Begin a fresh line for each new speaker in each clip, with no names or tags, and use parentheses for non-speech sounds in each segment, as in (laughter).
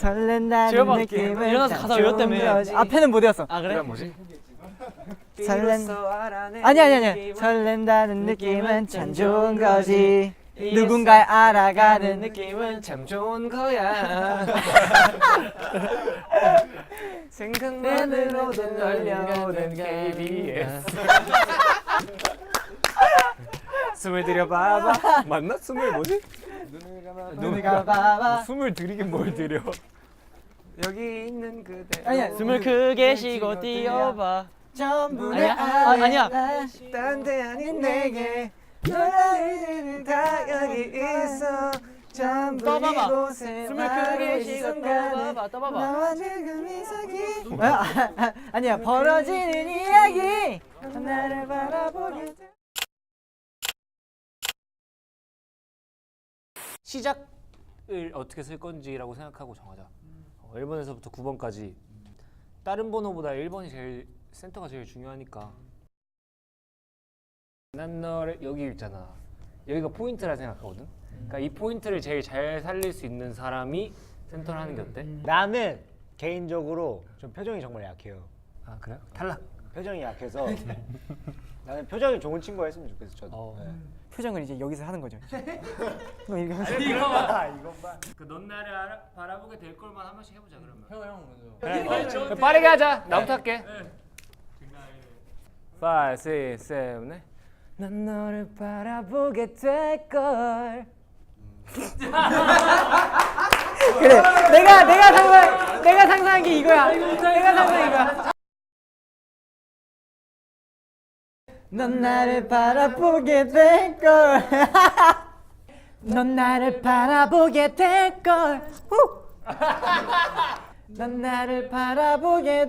설렌다는 느낌은
일어나서
참
가사
좋은
외웠다며.
거지. 앞에는 못 외웠어
아 그래?
뭐지?
설렌 아니 아니 아니 설렌다는 느낌은 참 좋은 거지 누군가를 알아가는 느낌은
참 좋은 거야. 생각만으로도 떨려오는 KBS. 숨을 들여봐봐. (laughs) 맞나? 숨을 뭐지?
눈을 감아봐
숨을 들이긴 뭘 들여? 여기 있는 그대.
아니야
숨을 크게 쉬고 뛰어봐.
전부
아니야?
다
아, 아니야.
딴데 아닌
내게 너를 다 여기 있어 전부
떠봐봐.
이곳에
숨을 크게 쉬고 떠봐봐. 떠봐봐.
나와 지금 이삭이 아, 아, 아, 아니야 벌어지는 이야기 나를 바라보게 돼
시작을 어떻게 쓸 건지라고 생각하고 정하자. 어, 1번에서부터 9번까지 다른 번호보다 1번이 제일 센터가 제일 중요하니까. 난 너를 여기 있잖아. 여기가 포인트라 생각하거든. 그러니까 이 포인트를 제일 잘 살릴 수 있는 사람이 센터를 하는 게 어때?
나는 개인적으로 좀 표정이 정말 약해요.
아 그래요? 탈락.
표정이 약해서 (laughs) 나는 표정이 좋은 친구가 했으면 좋겠어. 저도.
어.
네.
표정을 이제 여기서 하는 거죠 너 이렇게 하면서
그넌 나를 알아, 바라보게 될 걸만 한 번씩 해보자 그러면.
형, 형 먼저.
그래, 그래, 빠르게 하자. 나부터 할게. 5, 6, 7, 8. 난 너를 바라보게 될 걸. (laughs)
그래 내가 내가 상상 내가 상상한 게 이거야 내가 상상한 이거야 넌 나를 바라보게 될 걸 (laughs) 넌 나를 바라보게 될 걸 후! (laughs) 넌 나를 바라보게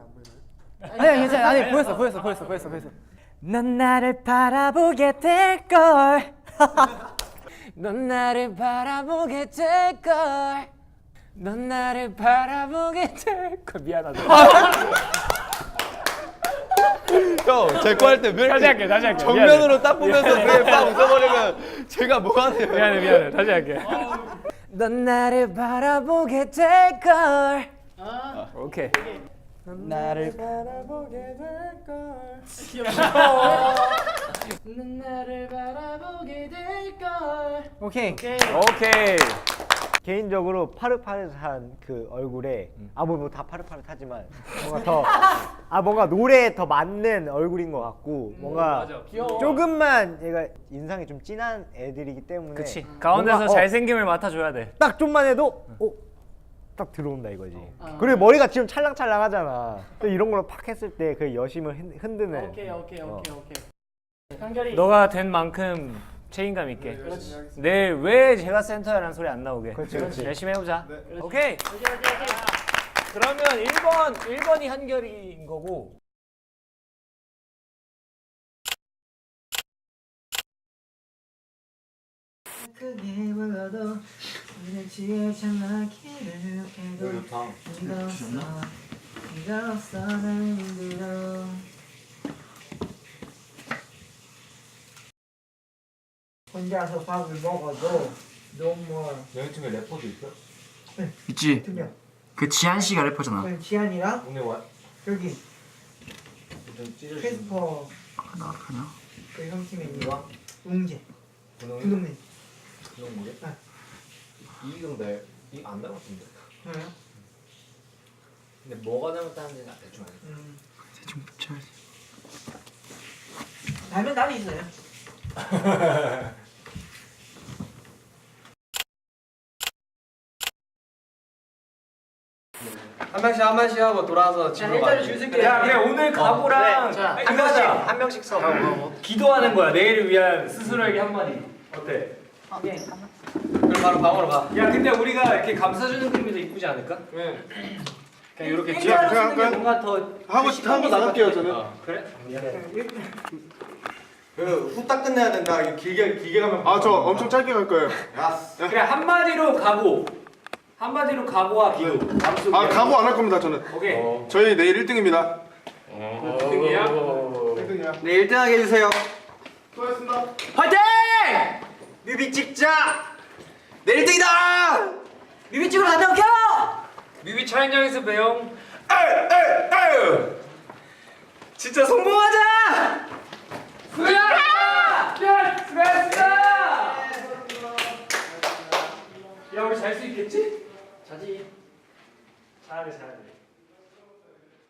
안 보이나요? 아니 괜찮아 아니 보였어 보였어 보였어 보였어 보였어 넌 나를 바라보게 될 걸 (laughs)
넌 나를 바라보게 될 걸. 넌 나를 바라보게 될 걸. 미안하다.
형, 제거 할 때 왜
다시
이렇게
할게. 다시 할게.
정면으로 딱 보면서 그게 빡 웃어버리면 제가 뭐 하네요.
미안해. 미안해. 다시 할게. 넌 나를 바라보게 될 걸. 오케이.
나를
넌 나를 바라보게 될걸.
오케이
오케이.
개인적으로 파릇파릇한 그 얼굴에
음.
아뭐 뭐다 파릇파릇하지만 뭔가 더 아 뭔가 노래에 더 맞는 얼굴인 것 같고
음,
뭔가 조금만 얘가 인상이 좀 진한 애들이기 때문에
그치. 가운데서
뭔가, 어,
잘생김을 맡아줘야 돼.
딱 좀만 해도 어, 딱 들어온다 이거지. 그리고 머리가 지금 찰랑찰랑하잖아. 또 이런 걸로 팍 했을 때 그 여심을 흔- 흔드는.
오케이, 오케이,
어.
오케이, 오케이. 한결이.
너가 된 만큼 책임감 있게. 내일 왜 제가 센터야라는 소리 안 나오게.
그렇지, 그렇지.
열심히 해보자. 오케이. 그러면 1번 1번이 한결이인 거고.
크게 불러도 이를 지에 참나기를 해도 네가 없어 네가 없어 난 힘들어 혼자서 밥을 먹어도 너무
여기 중에 래퍼도 있어?
있지.
특이야
그 지한 씨가 래퍼잖아.
그럼 지한이랑
오늘 와,
여기
좀 찢어주는
크리스퍼
나가냐?
그 형팀에 있는 거 웅재
분홍이
분홍님
분홍 모래?
네.
이기경 나 이안 닮았던데.
저요?
근데 뭐가 닮았다는지 나 대충 알아.
음
대충 붙여야지.
닮은 날이 있어요 (laughs)
한 명씩 한 명씩 하고 돌아와서 집으로 가.
야, 그래 오늘 각오랑
한 명씩 한 명씩 써.
기도하는 거야. 내일을 위한 스스로에게 한마디. 어때?
그럼 바로 방으로 가.
야, 근데 우리가 이렇게 감싸주는 의미도 이쁘지 않을까?
네.
그냥 이렇게
그냥
쥐어
그냥
뭔가 더
하고 하고 나갈게요 저는.
어, 그래?
그 후딱 끝내야 된다. 이거 길게 길게 가면.
아 저 엄청 짧게 갈 거예요.
야.
그래 한마디로 각오. 한마디로 각오와 기도.
아 각오 안 할 겁니다 저는.
오케이.
저희 내일 1등입니다.
등이야?
네 1등 하게 해주세요.
수고하셨습니다.
화이팅!
뮤비 찍자.
내 1등이다!
뮤비 찍으러 갔다 올게요.
뮤비 촬영장에서 배영
진짜 성공하자!
야